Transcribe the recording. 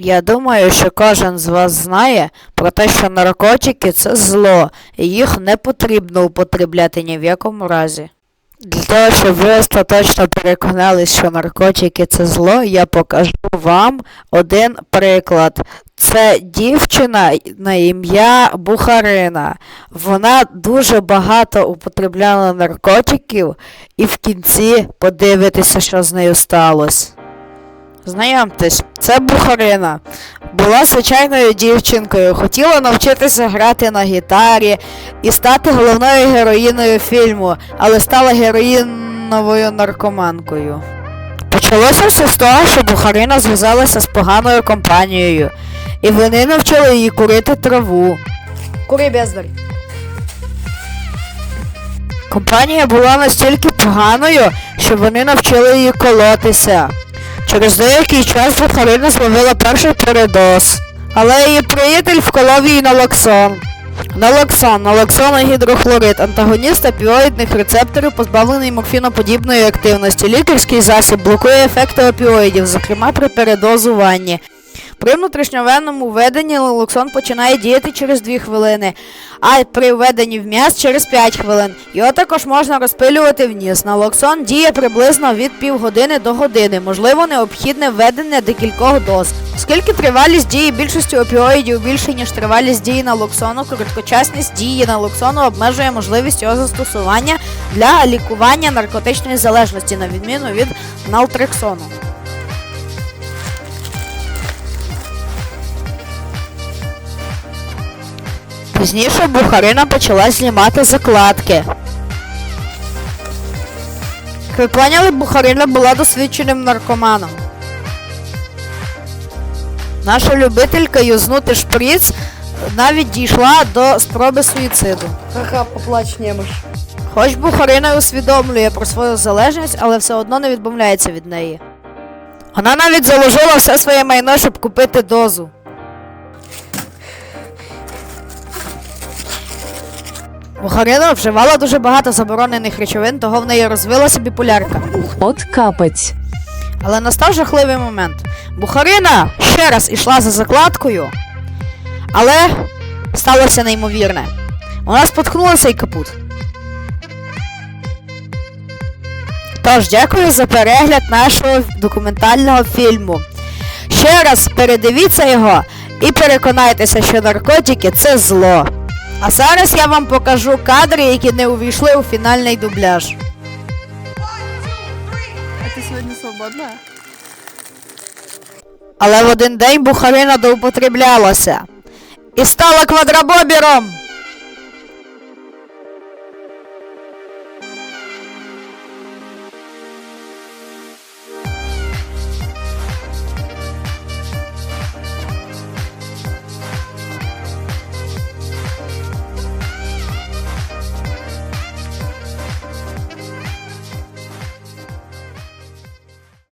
Я думаю, що кожен з вас знає про те, що наркотики це зло, і їх не потрібно употребляти ні в якому разі. Для того, щоб ви остаточно переконались, що наркотики це зло, я покажу вам один приклад. Це дівчина на ім'я Бухарина. Вона дуже багато употребляла наркотиків, і в кінці подивитеся, що з нею сталося. Знайомтесь, це Бухарина. Була звичайною дівчинкою, хотіла навчитися грати на гітарі і стати головною героїною фільму, але стала героїновою наркоманкою. Почалося все з того, що Бухарина зв'язалася з поганою компанією, і вони навчили її курити траву. Кури бездарь. Компанія була настільки поганою, що вони навчили її колотися. Через деякий час Захарина зловила перший передоз, але її приятель вколов її налоксон. Налоксон, налоксон і гідрохлорид, антагоніст опіоїдних рецепторів, позбавлений морфіноподібної активності. Лікарський засіб блокує ефекти опіоїдів, зокрема при передозуванні. При внутрішньовенному введенні налоксон починає діяти через 2 хвилини, а при введенні в м'яз через 5 хвилин. Його також можна розпилювати в ніс. Налоксон діє приблизно від півгодини до години. Можливо, необхідне введення декількох доз. Оскільки тривалість дії більшості опіоїдів більше, ніж тривалість дії налоксону, короткочасність дії налоксону обмежує можливість його застосування для лікування наркотичної залежності, на відміну від нaltrексону. Пізніше Бухарина почала знімати закладки. Як ви поняли, Бухарина була досвідченим наркоманом. Наша любителька юзнути шприц навіть дійшла до спроби суїциду. Ха-ха, поплач немощ. Хоч Бухарина усвідомлює про свою залежність, але все одно не відмовляється від неї. Вона навіть заложила все своє майно, щоб купити дозу. Бухарина вживала дуже багато заборонених речовин, того в неї розвилася біполярка. От капець. Але настав жахливий момент. Бухарина ще раз ішла за закладкою, але сталося неймовірне. Вона споткнулася і капут. Тож, дякую за перегляд нашого документального фільму. Ще раз передивіться його і переконайтеся, що наркотики це зло. А зараз я вам покажу кадри, які не увійшли у фінальний дубляж. А ти сьогодні свободна? Але в один день Бухарина доупотреблялася і стала квадрабобіром.